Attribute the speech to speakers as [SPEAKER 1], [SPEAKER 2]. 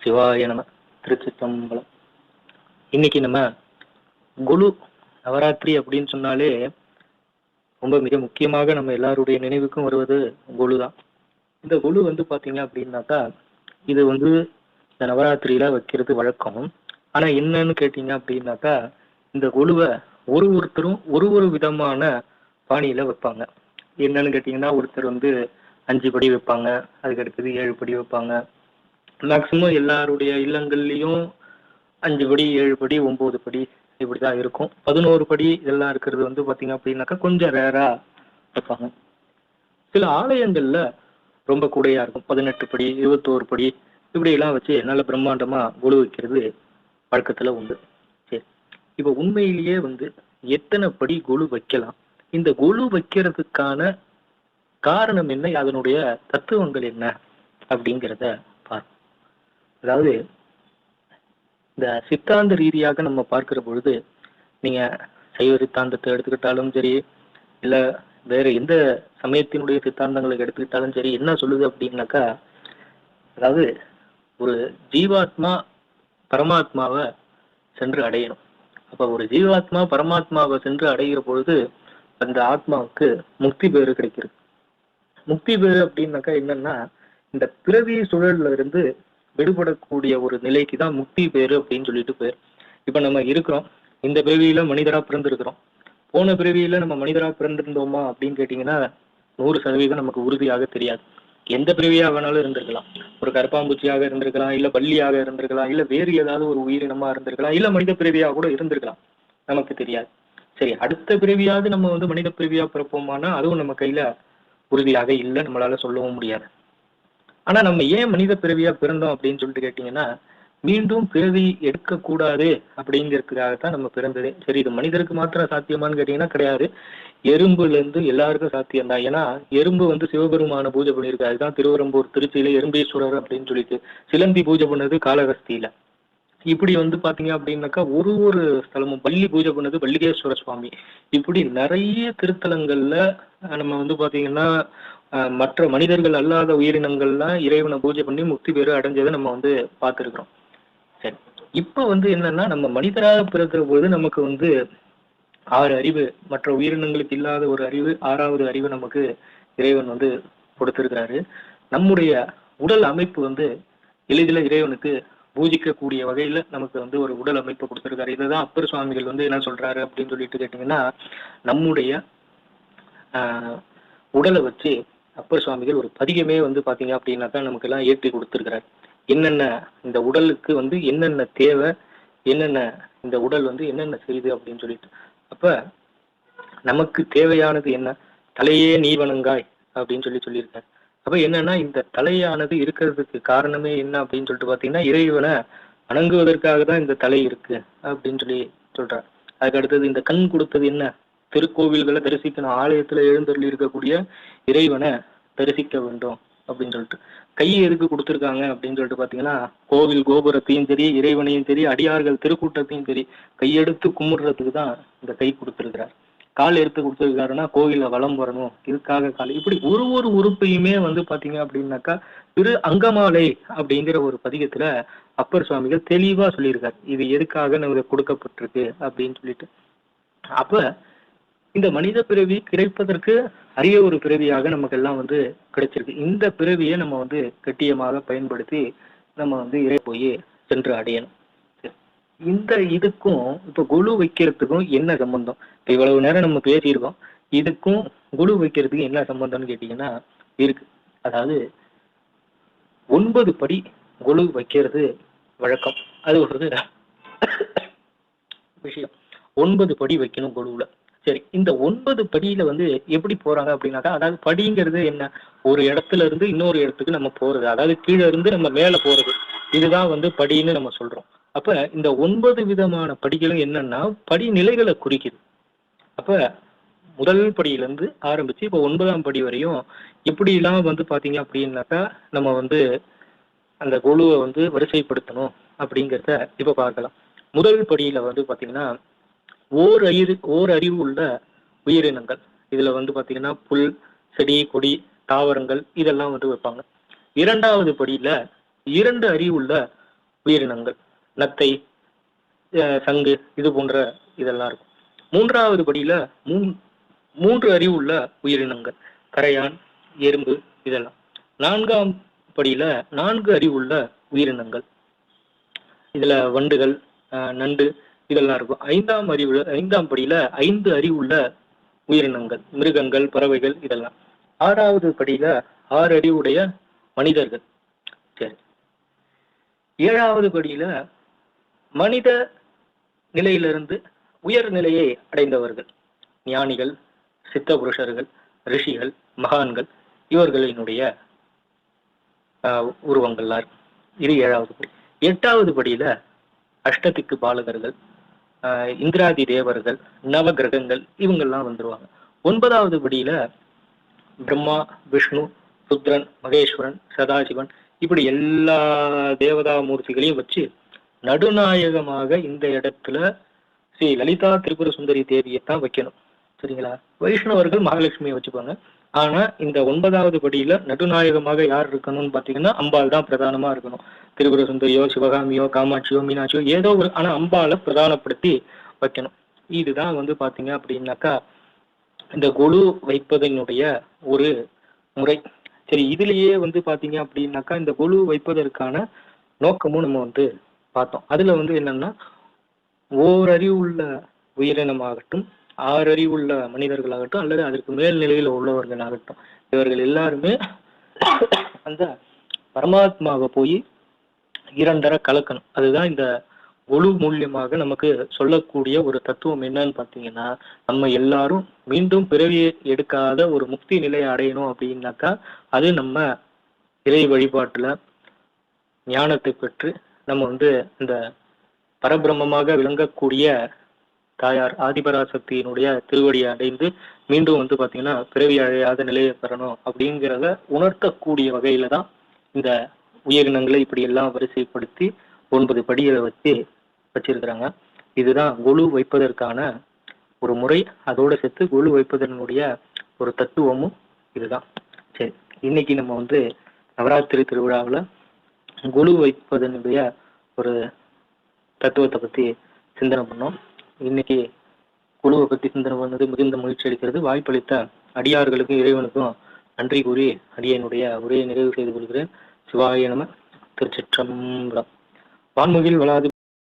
[SPEAKER 1] சிவாய நம திருச்சித்தம்பலம் இன்னைக்கு நம்ம குலு நவராத்திரி அப்படின்னு சொன்னாலே ரொம்ப மிக முக்கியமாக நம்ம எல்லாருடைய நினைவுக்கும் வருவது குலு தான் இந்த குலு வந்து பார்த்தீங்க அப்படின்னாக்கா இது வந்து இந்த நவராத்திரியில வைக்கிறது வழக்கம். ஆனா என்னன்னு கேட்டீங்க அப்படின்னாக்கா இந்த குழுவை ஒரு ஒருத்தரும் ஒரு ஒரு விதமான பாணியில வைப்பாங்க. என்னன்னு கேட்டீங்கன்னா ஒருத்தர் வந்து அஞ்சு படி வைப்பாங்க அதுக்கு அடுத்தது ஏழு படி வைப்பாங்க. மேக்சிமம் எல்லாருடைய இல்லங்கள்லேயும் அஞ்சு படி ஏழு படி ஒன்பது படி இப்படிதான் இருக்கும். பதினோரு படி இதெல்லாம் இருக்கிறது வந்து பார்த்தீங்க அப்படின்னாக்கா கொஞ்சம் ரேராக வைப்பாங்க சில ஆலயங்கள்ல ரொம்ப கூடையாக இருக்கும். பதினெட்டு படி இருபத்தோரு படி இப்படியெல்லாம் வச்சு நல்ல பிரம்மாண்டமாக குழு வைக்கிறது பழக்கத்தில் உண்டு. சரி. இப்போ உண்மையிலேயே வந்து எத்தனை படி குழு வைக்கலாம்? இந்த குழு வைக்கிறதுக்கான காரணம் என்ன? அதனுடைய தத்துவங்கள் என்ன? அப்படிங்கிறத அதாவது இந்த சித்தாந்த ரீதியாக நம்ம பார்க்கிற பொழுது நீங்க சைவ சித்தாந்தத்தை எடுத்துக்கிட்டாலும் சரி இல்ல வேற எந்த சமயத்தினுடைய சித்தாந்தங்களை எடுத்துக்கிட்டாலும் சரி என்ன சொல்லுது அப்படின்னாக்கா அதாவது ஒரு ஜீவாத்மா பரமாத்மாவை சென்று அடையணும். அப்ப ஒரு ஜீவாத்மா பரமாத்மாவை சென்று அடைகிற பொழுது அந்த ஆத்மாவுக்கு முக்தி பேறு கிடைக்கிறது. முக்தி பேறு அப்படின்னாக்கா என்னன்னா இந்த பிறவி சூழல்ல இருந்து விடுபடக்கூடிய ஒரு நிலைக்கு தான் முக்தி பேரு அப்படின்னு சொல்லிட்டு பேர். இப்போ நம்ம இருக்கிறோம். இந்த பிறவியில மனிதரா பிறந்திருக்கிறோம். போன பிறவியில நம்ம மனிதரா பிறந்திருந்தோமா அப்படின்னு கேட்டீங்கன்னா நூறு சதவீதம் நமக்கு உறுதியாக தெரியாது. எந்த பிறவியாக வேணாலும் இருந்திருக்கலாம். ஒரு கருப்பாம்பூச்சியாக இருந்திருக்கலாம் இல்ல பள்ளியாக இருந்திருக்கலாம் இல்ல வேறு ஏதாவது ஒரு உயிரினமா இருந்திருக்கலாம் இல்ல மனித பிறவியாக கூட இருந்திருக்கலாம். நமக்கு தெரியாது. சரி அடுத்த பிறவியாவது நம்ம வந்து மனித பிறவியா பிறப்போமானா அதுவும் நம்ம கையில உறுதியாக இல்லை நம்மளால சொல்லவும் முடியாது. ஆனா நம்ம ஏன் மனித பிறவியா பிறந்தோம் அப்படின்னு சொல்லிட்டு கேட்டீங்கன்னா மீண்டும் பிறவி எடுக்கக்கூடாது அப்படிங்கிறதுக்காகத்தான் நம்ம பிறந்ததே. சரி இது மனிதருக்கு மாத்திரம் சாத்தியமான்னு கேட்டீங்கன்னா கிடையாது. எறும்புல இருந்து எல்லாருக்கும் சாத்தியம் தான் ஏன்னா எறும்பு வந்து சிவபெருமான பூஜை பண்ணியிருக்கு. அதுதான் திருவரம்பூர் திருச்சியில எறும்பீஸ்வரர் அப்படின்னு சொல்லிட்டு சிலந்தி பூஜை பண்ணது காலகஸ்தியில இப்படி வந்து பாத்தீங்க அப்படின்னாக்கா ஒரு ஒரு ஸ்தலமும் பள்ளி பூஜை பண்ணது பள்ளிகேஸ்வர சுவாமி. இப்படி நிறைய திருத்தலங்கள்ல நம்ம வந்து பாத்தீங்கன்னா மற்ற மனிதர்கள் அல்லாத உயிரினங்கள்லாம் இறைவனை பூஜை பண்ணி முக்தி பேரு அடைஞ்சதை நம்ம வந்து பார்த்துருக்குறோம். சரி. இப்போ வந்து என்னன்னா நம்ம மனிதராக பிறக்கிற பொழுது நமக்கு வந்து ஆறு அறிவு மற்ற உயிரினங்களுக்கு இல்லாத ஒரு அறிவு ஆறாவது அறிவு நமக்கு இறைவன் வந்து கொடுத்திருக்கிறாரு. நம்முடைய உடல் அமைப்பு வந்து எளிதில் இறைவனுக்கு பூஜிக்கக்கூடிய வகையில நமக்கு வந்து ஒரு உடல் அமைப்பு கொடுத்திருக்காரு. இதுதான் அப்பர் சுவாமிகள் வந்து என்ன சொல்றாரு அப்படின்னு சொல்லிட்டு கேட்டீங்கன்னா நம்முடைய உடலை வச்சு அப்பர் சுவாமிகள் ஒரு பதிகமே வந்து பாத்தீங்க அப்படின்னாக்கா நமக்கு எல்லாம் ஏற்றி கொடுத்துருக்கிறார். என்னென்ன இந்த உடலுக்கு வந்து என்னென்ன தேவை என்னென்ன இந்த உடல் வந்து என்னென்ன செய்யுது அப்படின்னு சொல்லிட்டு. அப்ப நமக்கு தேவையானது என்ன? தலையே நீ வணங்காய் அப்படின்னு சொல்லி சொல்லியிருக்காரு. அப்ப என்னன்னா இந்த தலையானது இருக்கிறதுக்கு காரணமே என்ன அப்படின்னு சொல்லிட்டு பாத்தீங்கன்னா இறைவனை வணங்குவதற்காக தான் இந்த தலை இருக்கு அப்படின்னு சொல்லி சொல்றார். அதுக்கு அடுத்தது இந்த கண் கொடுத்தது என்ன? திருக்கோவில்களை தரிசிக்கணும் ஆலயத்துல எழுந்தருளி இருக்கக்கூடிய இறைவனை தரிசிக்க வேண்டும் அப்படின்னு சொல்லிட்டு. கையை எதுக்கு கொடுத்துருக்காங்க அப்படின்னு சொல்லிட்டு பாத்தீங்கன்னா கோவில் கோபுரத்தையும் சரி இறைவனையும் சரி அடியார்கள் திருக்கூட்டத்தையும் சரி கையெடுத்து கும்பிடுறதுக்கு தான் இந்த கை கொடுத்துருக்கிறார். கால் எடுத்து கொடுத்துருக்காருன்னா கோவில வலம் வரணும் இதுக்காக கால். இப்படி ஒரு ஒரு உறுப்பையுமே வந்து பாத்தீங்க அப்படின்னாக்கா திரு அங்கமாலை அப்படிங்கிற ஒரு பதிகத்துல அப்பர் சுவாமிகள் தெளிவா சொல்லியிருக்காரு. இது எதுக்காக நமக்கு கொடுக்கப்பட்டிருக்கு அப்படின்னு சொல்லிட்டு. அப்ப இந்த மனித பிறவி கிடைப்பதற்கு அரிய ஒரு பிறவியாக நமக்கு எல்லாம் வந்து கிடைச்சிருக்கு. இந்த பிறவியை நம்ம வந்து கட்டியமாக பயன்படுத்தி நம்ம வந்து இறை போய் சென்று அடையணும். இந்த இதுக்கும் இப்ப குழு வைக்கிறதுக்கும் என்ன சம்பந்தம்? இப்ப இவ்வளவு நேரம் நம்ம பேசியிருக்கோம். இதுக்கும் குழு வைக்கிறதுக்கு என்ன சம்பந்தம்னு கேட்டீங்கன்னா இருக்கு. அதாவது ஒன்பது படி குழு வைக்கிறது வழக்கம். அது ஒரு விஷயம். ஒன்பது படி வைக்கணும் குழுவுல. சரி இந்த ஒன்பது படியில வந்து எப்படி போறாங்க அப்படின்னாக்கா அதாவது படிங்கிறது என்ன? ஒரு இடத்துல இருந்து இன்னொரு இடத்துக்கு நம்ம போறது அதாவது கீழே இருந்து நம்ம மேல போறது. இதுதான் வந்து படின்னு நம்ம சொல்றோம். அப்ப இந்த ஒன்பது விதமான படிகளும் என்னன்னா படிநிலைகளை குறிக்குது. அப்ப முதல் படியில இருந்து ஆரம்பிச்சு இப்ப ஒன்பதாம் படி வரையும் எப்படி எல்லாம் வந்து பாத்தீங்க அப்படின்னாக்கா நம்ம வந்து அந்த குழுவை வந்து வரிசைப்படுத்தணும் அப்படிங்கிறத இப்ப பார்க்கலாம். முதல் படியில வந்து பாத்தீங்கன்னா ஓர் அறிவு ஓர் அறிவு உள்ள உயிரினங்கள். இதுல வந்து பாத்தீங்கன்னா புல் செடி கொடி தாவரங்கள் இதெல்லாம் வந்து வைப்பாங்க. இரண்டாவது படியில இரண்டு அறிவுள்ள உயிரினங்கள். நத்தை சங்கு இது போன்ற இதெல்லாம் இருக்கும். மூன்றாவது படியில மூ மூன்று அறிவுள்ள உயிரினங்கள். கரையான் எறும்பு இதெல்லாம். நான்காம் படியில நான்கு அறிவுள்ள உயிரினங்கள். இதுல வண்டுகள் நண்டு இதெல்லாம் இருக்கும். ஐந்தாம் அறிவுல ஐந்தாம் படியில ஐந்து அறிவுள்ள உயிரினங்கள் மிருகங்கள் பறவைகள் இதெல்லாம். ஆறாவது படியில ஆறு அறிவுடைய மனிதர்கள். சரி. ஏழாவது படியில மனித நிலையிலிருந்து உயர் நிலையை அடைந்தவர்கள். ஞானிகள் சித்த புருஷர்கள் ரிஷிகள் மகான்கள் இவர்களினுடைய ஆஹ், உருவங்கள்லாம் இது ஏழாவது படி. எட்டாவது படியில அஷ்டதிக்கு பாலகர்கள் இந்திராதி தேவர்கள் நவ கிரகங்கள் இவங்கெல்லாம் வந்துருவாங்க. ஒன்பதாவது படியில பிரம்மா விஷ்ணு ருத்ரன் மகேஸ்வரன் சதாசிவன் இப்படி எல்லா தேவதா மூர்த்திகளையும் வச்சு நடுநாயகமாக இந்த இடத்துல ஸ்ரீ லலிதா திரிபுர சுந்தரி தேவியை தான் வைக்கணும். சரிங்களா? வைஷ்ணவர்கள் மகாலட்சுமியை வச்சுப்பாங்க ஆனா இந்த ஒன்பதாவது படியில நடுநாயகமாக யார் இருக்கணும்னு பாத்தீங்கன்னா அம்பாள் தான் பிரதானமா இருக்கணும். திரிபுர சுந்தரியோ சிவகாமியோ காமாட்சியோ மீனாட்சியோ ஏதோ ஒரு ஆனா அம்பாளை பிரதானப்படுத்தி வைக்கணும். இதுதான் வந்து பாத்தீங்க அப்படின்னாக்கா இந்த கொலு வைப்பதனுடைய ஒரு முறை. சரி இதுலயே வந்து பாத்தீங்க அப்படின்னாக்கா இந்த கொலு வைப்பதற்கான நோக்கமும் நம்ம வந்து பார்த்தோம். அதுல வந்து என்னன்னா ஓரறிவுள்ள உயிரினமாகட்டும் ஆறறிவுள்ள மனிதர்களாகட்டும் அல்லது அதற்கு மேல் நிலையில் உள்ளவர்களாகட்டும். இவர்கள் எல்லாருமே அந்த பரமாத்மாவை போய் இரண்டர கலக்கணும். அதுதான் இந்த ஒழு மூலியமாக நமக்கு சொல்லக்கூடிய ஒரு தத்துவம் என்னன்னு பார்த்தீங்கன்னா நம்ம எல்லாரும் மீண்டும் பிறவி எடுக்காத ஒரு முக்தி நிலையை அடையணும் அப்படின்னாக்கா அது நம்ம இறை வழிபாட்டுல ஞானத்தை பெற்று நம்ம வந்து இந்த பரபிரம்மமாக விளங்கக்கூடிய தாயார் ஆதிபராசக்தியினுடைய திருவடியை அடைந்து மீண்டும் வந்து பார்த்தீங்கன்னா பிறவி அழையாத நிலையை பெறணும் அப்படிங்கிறத உணர்த்தக்கூடிய வகையில தான் இந்த உயிரினங்களை இப்படி எல்லாம் வரிசைப்படுத்தி ஒன்பது படிகளை வச்சு வச்சிருக்கிறாங்க. இதுதான் கொலு வைப்பதற்கான ஒரு முறை. அதோட சேர்த்து கொலு வைப்பதனுடைய ஒரு தத்துவமும் இதுதான். சரி இன்னைக்கு நம்ம வந்து நவராத்திரி திருவிழாவில் கொலு வைப்பதனுடைய ஒரு தத்துவத்தை பற்றி சிந்தனை பண்ணோம். இன்னைக்கு குழுவை பத்தி சிந்தனை பண்ணது மிகுந்த மகிழ்ச்சி அளிக்கிறது. வாய்ப்பளித்த அடியார்களுக்கும் இறைவனுக்கும் நன்றி கூறி அடியனுடைய உரையை நிறைவு செய்து கொள்கிறேன். சிவாய நம திருச்சிற்றம்பலம். வான்முகில் வளாது